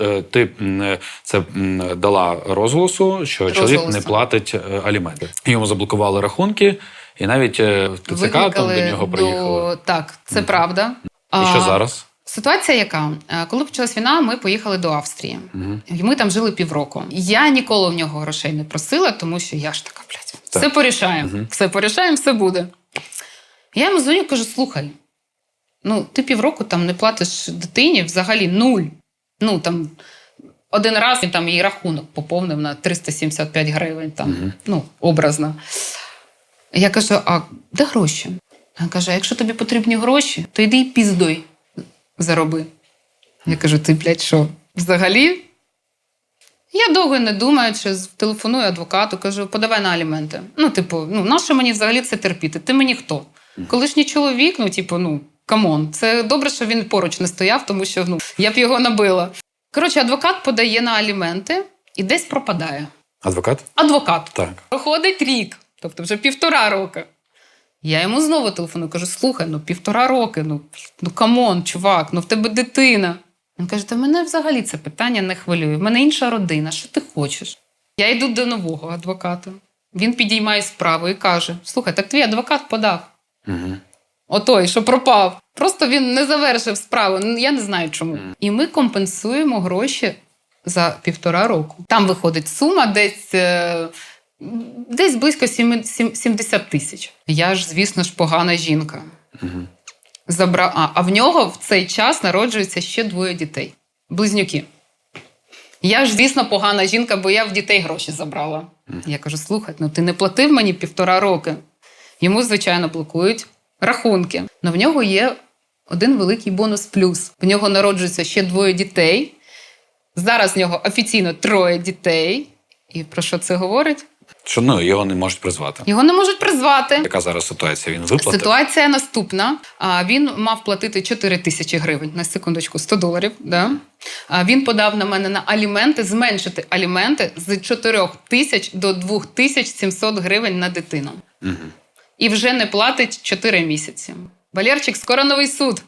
Е, Ти е, це дала розголосу, що чоловік не платить е, аліменти. Йому заблокували рахунки, і навіть ТЦК там до нього приїхали. Так, це правда. І що А, зараз? Ситуація яка? Коли почалась війна, ми поїхали до Австрії. І ми там жили півроку. Я ніколи в нього грошей не просила, тому що я ж така, блядь, Так. все порішаємо. Все порішаємо, все буде. Я йому дзвоню, кажу: слухай, ну ти півроку там не платиш дитині взагалі нуль. Ну там один раз він там її рахунок поповнив на 375 гривень, там, ну, образно. Я кажу: а де гроші? Він каже: якщо тобі потрібні гроші, то йди і піздуй зароби. Я кажу: ти, блядь, що, взагалі? Я довго не думаючи, телефоную адвокату, кажу, подавай на аліменти. Ну, типу, ну, нащо мені взагалі це терпіти? Ти мені хто? Колишній чоловік, ну, типу, ну, камон. Це добре, що він поруч не стояв, тому що ну, я б його набила. Коротше, адвокат подає на аліменти і десь пропадає. Адвокат? Адвокат. Так. Проходить рік, тобто вже півтора роки. Я йому знову телефоную, кажу: слухай, ну півтора роки, ну, ну камон, чувак, ну в тебе дитина. Він каже: та мене взагалі це питання не хвилює. В мене інша родина, що ти хочеш? Я йду до нового адвоката. Він підіймає справу і каже: Слухай, так твій адвокат подав. Угу. Отой, що пропав. Просто він не завершив справу. Ну, Я не знаю чому. І ми компенсуємо гроші за півтора року. Там виходить сума десь. е, Десь близько сіми- 70 тисяч. Я ж, звісно ж, погана жінка. Забра... А, а в нього в цей час народжується ще двоє дітей. Близнюки. Я ж, звісно, погана жінка, бо я в дітей гроші забрала. Я кажу: слухай, ну ти не платив мені півтора роки. Йому, звичайно, блокують рахунки. Але в нього є один великий бонус плюс. В нього народжується ще двоє дітей. Зараз в нього офіційно троє дітей. І про що це говорить? Що ну його не можуть призвати. Його не можуть призвати. Яка зараз ситуація? Він виплатив? Ситуація наступна. А, Він мав платити 4 тисячі гривень на секундочку, 100 доларів. Да? А, Він подав на мене на аліменти, зменшити аліменти з 4 тисяч до 2700 гривень на дитину. Угу. І вже не платить 4 місяці. Валерчик, скоро новий суд.